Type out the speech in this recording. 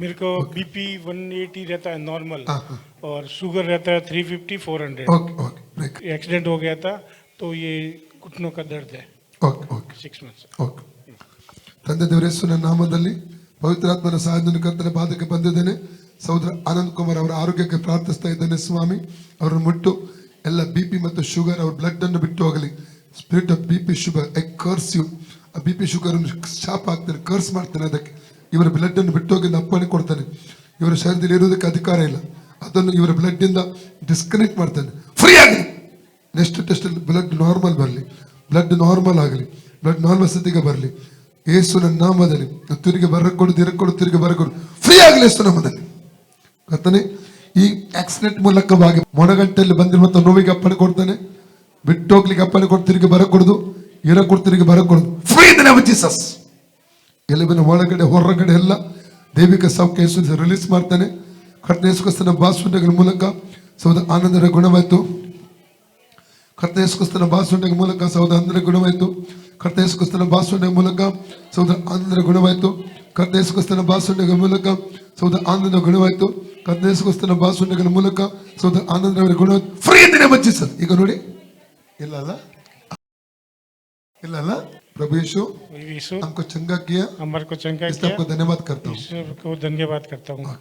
मेरे को बीपी 180 रहता है नॉर्मल हाँ, हाँ। और शुगर रहता है 350 400 ಓಕೆ ಓಕೆ ಬ್ರೇಕ್ एक्सीडेंट हो गया था तो ये घुटनों का दर्द है okay okay six months okay ತಂದೆ ದೇವರ ಯೇಸುವಿನ ನಾಮದಲ್ಲಿ ಪವಿತ್ರಾತ್ಮನ ಸಹಾಯದಿಂದ ಕರ್ತನ ಪಾದಕ್ಕೆ ಬಂದಿದ್ದೇನೆ ಸಹೋದರ ಆನಂದ್ ಕುಮಾರ್ ಅವರ ಆರೋಗ್ಯಕ್ಕೆ ಪ್ರಾರ್ಥಿಸ್ತಾ ಇದ್ದೇನೆ ಸ್ವಾಮಿ ಅವರನ್ನು ಮುಟ್ಟು ಎಲ್ಲ ಬಿ ಪಿ ಮತ್ತು ಶುಗರ್ ಅವ್ರ ಬ್ಲಡ್ ಅನ್ನು ಬಿಟ್ಟು ಹೋಗಲಿ spirit of B P sugar I curse you ಆ ಬಿ ಪಿ ಶುಗರ್ ಶಾಪ್ ಆಗ್ತೇನೆ ಕರ್ಸ್ ಮಾಡ್ತೇನೆ ಅದಕ್ಕೆ ಇವರ ಬ್ಲಡ್ ಅನ್ನು ಬಿಟ್ಟು ಹೋಗಿ ಅಪ್ಪಣೆ ಕೊಡ್ತಾನೆ. ಇವರ ಶರೀರದಲ್ಲಿ ಇರೋದಕ್ಕೆ ಅಧಿಕಾರ ಇಲ್ಲ. ಅದನ್ನು ಇವರ ಬ್ಲಡ್ ಇಂದ ಡಿಸ್ಕನೆಕ್ಟ್ ಮಾಡ್ತಾನೆ. ಫ್ರೀ ಆಗಲಿ ನೆಕ್ಸ್ಟ್ ಟೆಸ್ಟ್ ಬ್ಲಡ್ ನಾರ್ಮಲ್ ಬರಲಿ. ಬ್ಲಡ್ ನಾರ್ಮಲ್ ಆಗಲಿ. ಬ್ಲಡ್ ನಾರ್ಮಲ್ ಸ್ಥಿತಿಗೆ ಬರಲಿ. ಏಸುನ ನಾಮದಲ್ಲಿ ತಿರುಗಿ ಬರಕೊಡು, ತಿರುಗಿಕೊಡು, ತಿರುಗಿ ಬರಕೊಡು ಫ್ರೀ ಆಗಲಿ ಏಸು ನಾಮದಲ್ಲಿ. ಕರ್ತನೆ, ಈ ಆಕ್ಸಿಡೆಂಟ್ ಮೂಲಕವಾಗಿ ಮೊಣಗಂಟೆಯಲ್ಲಿ ಬಂದಿರುವಂಥ ನೋವಿಗೆ ಅಪ್ಪಣೆ ಕೊಡ್ತಾನೆ. ಬಿಟ್ಟು ಹೋಗ್ಲಿಕ್ಕೆ ಅಪ್ಪಣೆ ಕೊಡ್ತಿರಿಗೆ ತಿರುಗಿ ಬರಕೊಡುದು ಇರ ಕೊಡು ತಿರುಗಿ ಬರಕೊಡುದು. ಫ್ರೀ ಜೀಸಸ್ ಎಲುಬಿನ ಒಳಗಡೆ, ಹೊರಗಡೆ ಎಲ್ಲ ದೈವಿಕ ಸೌಖ್ಯ ರಿಲೀಸ್ ಮಾಡ್ತಾನೆ. ಕರ್ತನ ಯೇಸುಕ್ರಿಸ್ತನ ಮೂಲಕ ಸೌದ ಆನಂದರ ಗುಣವಾಯಿತು. ಕರ್ತ ಯೇಸುಕ್ರಿಸ್ತನ ಮೂಲಕ ಸೌದ ಆನಂದರ ಗುಣವಾಯಿತು. ಕರ್ತ ಯೇಸುಕ್ರಿಸ್ತನ ಮೂಲಕ ಸೌದ ಆನಂದರ ಗುಣವಾಯಿತು. ಕರ್ತ ಯೇಸುಕ್ರಿಸ್ತನ ಮೂಲಕ ಸೌದ ಆನಂದ ಗುಣವಾಯಿತು. ಕರ್ತ ಯೇಸುಕ್ರಿಸ್ತನ ಮೂಲಕ ಸೌದ ಆನಂದರ ಗುಣವಾಯಿತು. ಫ್ರೀ ಬಚ್ಚಿ ಈಗ ನೋಡಿ. ಇಲ್ಲ ಅಲ್ಲ? प्रभु हमको चंगा किया। हमारे को चंगा किया आपको धन्यवाद करता हूँ। धन्यवाद करता हूँ।